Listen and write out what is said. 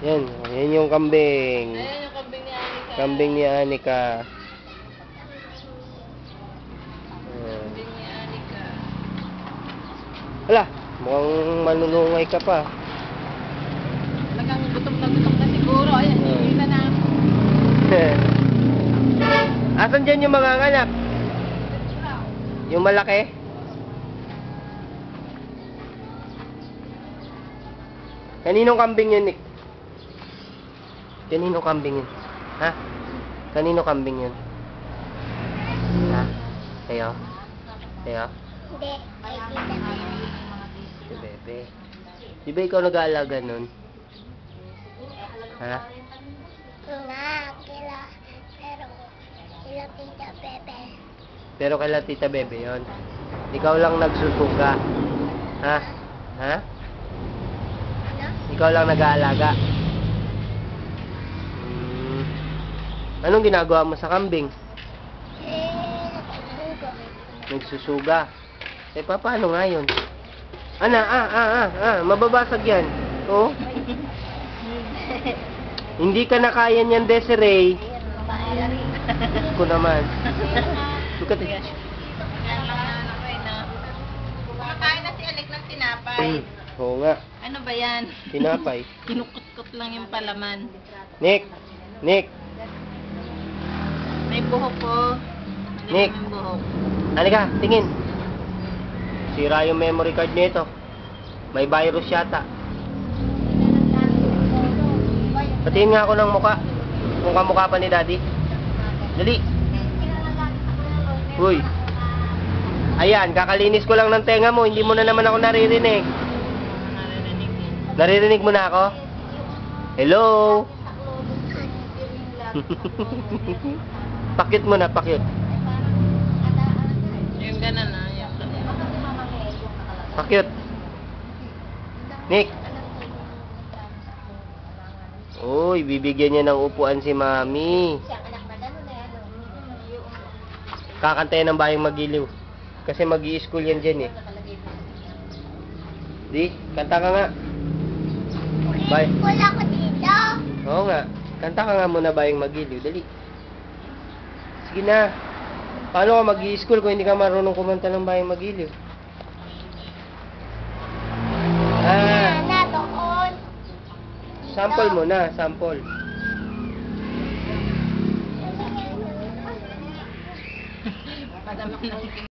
Yan, yan yung kambing. Ayan yung kambing ni Anika. Kambing ni Anika. Kambing ni Anika. Hala, mukhang manunungay ka pa. Talagang gutom na gutom na siguro. Ayan, Hmm. hindi na na. Asan dyan yung mga anak? Yung malaki? Kaninong kambing yun, Nick? Kaninong kambing yun? Ha? Kanino kambing yun? Ha? Kayo? Kayo? Hindi. Si Bebe. Di ba ikaw nag-aalaga nun? Ha? Nga, kila, pero, kila Tita Bebe. Pero kala Tita Bebe yon. Ikaw lang nagsusuga. Ha? Ha? Ano? Ikaw lang nag-aalaga. Anong ginagawa mo sa kambing? Eh. Nagsusuga. Eh, pa, paano nga yun? Ana, ah, ah, ah, ah, mababasag yan. Oh. Hindi ka na kaya niyan, Desiree. Diyos ko naman. Look at it. Kumakain na si Alec ng tinapay. Mm, Oo nga, Ano ba yan? tinapay. Kinukot-kot lang yung palaman. Nick, Nick, May buhok po. Nick. May buhok. Halika, tingin. Sira yung memory card nito. May virus yata. Patingin nga ako ng muka. Kung kamukha pa ni Daddy. Dali. Uy. Ayan, kakalinis ko lang ng tenga mo. Hindi mo na naman ako naririnig. Naririnig mo na ako? Hello? pakyut mo na, pakyut. Yung gano'n na. Yung Pakyut. Nick. Uy, bibigyan niya ng upuan si Mami. Kakantayan ng bayang magiliw. Kasi mag school yan dyan eh. Di, kanta ka nga. Bye. Wala ko dito. Oo nga. Kanta ka nga muna bayang magiliw. Dali. Sige na. Paano ka mag school kung hindi ka marunong kumanta ng bayang magiliw? Ah, Na, doon. sample mo na, sample. palaman ng